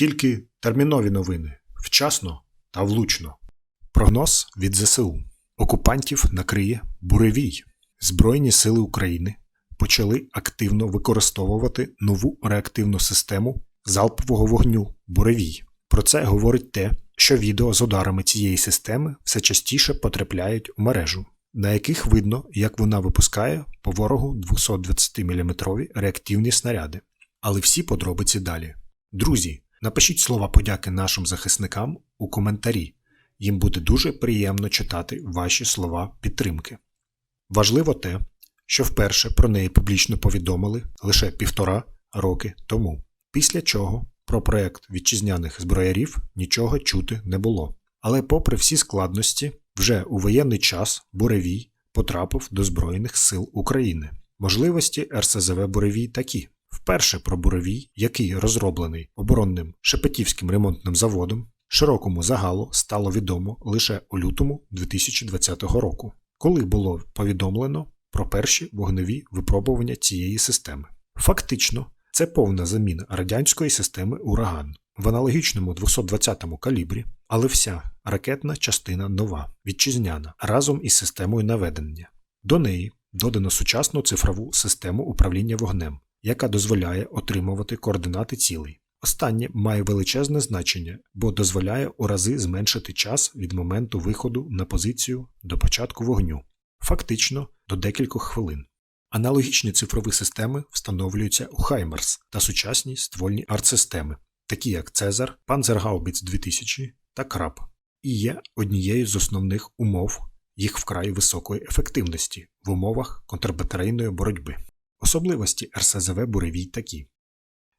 Тільки термінові новини вчасно та влучно. Прогноз від ЗСУ. Окупантів накриє буревій. Збройні сили України почали активно використовувати нову реактивну систему залпового вогню буревій. Про це говорить те, що відео з ударами цієї системи все частіше потрапляють у мережу, на яких видно, як вона випускає по ворогу 220-мм реактивні снаряди. Але всі подробиці далі. Друзі, напишіть слова подяки нашим захисникам у коментарі. Їм буде дуже приємно читати ваші слова підтримки. Важливо те, що вперше про неї публічно повідомили лише півтора роки тому, після чого про проект вітчизняних зброярів нічого чути не було. Але, попри всі складності, вже у воєнний час Буревій потрапив до Збройних сил України. Можливості РСЗВ Буревій такі: вперше про Буревій, який розроблений оборонним Шепетівським ремонтним заводом, широкому загалу стало відомо лише у лютому 2020 року, коли було повідомлено про перші вогневі випробування цієї системи. Фактично, це повна заміна радянської системи Ураган в аналогічному 220-му калібрі, але вся ракетна частина нова, вітчизняна, разом із системою наведення. До неї додано сучасну цифрову систему управління вогнем, яка дозволяє отримувати координати цілей. Останнє має величезне значення, бо дозволяє у рази зменшити час від моменту виходу на позицію до початку вогню, фактично до декількох хвилин. Аналогічні цифрові системи встановлюються у Хаймерс та сучасні ствольні артсистеми, такі як Цезар, Panzerhaubitz 2000 та Краб, і є однією з основних умов їх вкрай високої ефективності в умовах контрбатарейної боротьби. Особливості РСЗВ Буревій такі.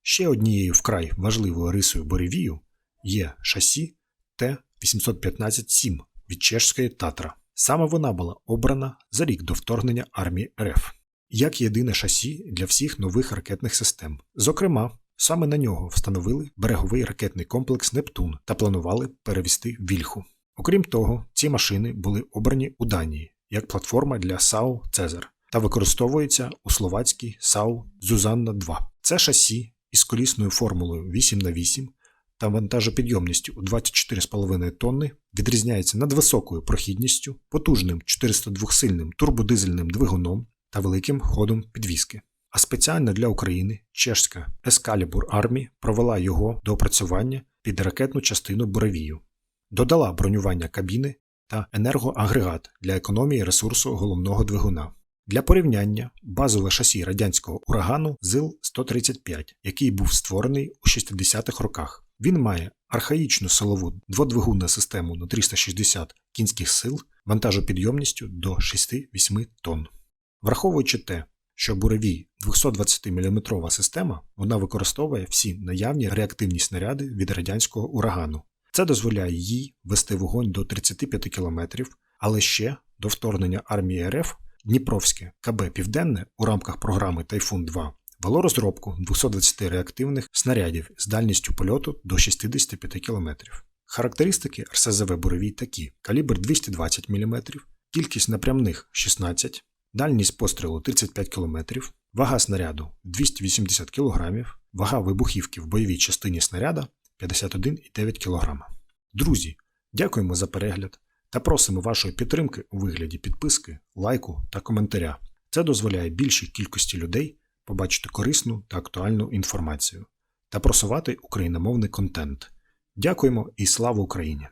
Ще однією вкрай важливою рисою буревію є шасі Т-815-7 від чешської Татра. Саме вона була обрана за рік до вторгнення армії РФ як єдине шасі для всіх нових ракетних систем. Зокрема, саме на нього встановили береговий ракетний комплекс Нептун та планували перевести Вільху. Окрім того, ці машини були обрані у Данії як платформа для САУ Цезар та використовуються у словацькій САУ Зузанна 2. Це шасі із колісною формулою 8х8 та вантажопідйомністю у 24,5 тонни відрізняється надвисокою прохідністю, потужним 402-сильним турбодизельним двигуном та великим ходом підвіски. А спеціально для України чешська Ескалібур Армі провела його до опрацювання під ракетну частину буревію, додала бронювання кабіни та енергоагрегат для економії ресурсу головного двигуна. Для порівняння базове шасі радянського урагану ЗИЛ-135, який був створений у 60-х роках. Він має архаїчну силову дводвигунну систему на 360 кінських сил вантажопідйомністю до 6-8 тонн. Враховуючи те, що буревій 220-мм система вона використовує всі наявні реактивні снаряди від радянського урагану. Це дозволяє їй вести вогонь до 35 км, але ще до вторгнення армії РФ Дніпровське КБ Південне у рамках програми Тайфун 2 вело розробку 220 реактивних снарядів з дальністю польоту до 65 км. Характеристики РСЗВ буревій такі: калібр 220 мм, кількість напрямних 16 дальність пострілу 35 км, вага снаряду 280 кг, вага вибухівки в бойовій частині снаряда 51,9 кг. Друзі, дякуємо за перегляд та просимо вашої підтримки у вигляді підписки, лайку та коментаря. Це дозволяє більшій кількості людей побачити корисну та актуальну інформацію та просувати україномовний контент. Дякуємо і слава Україні!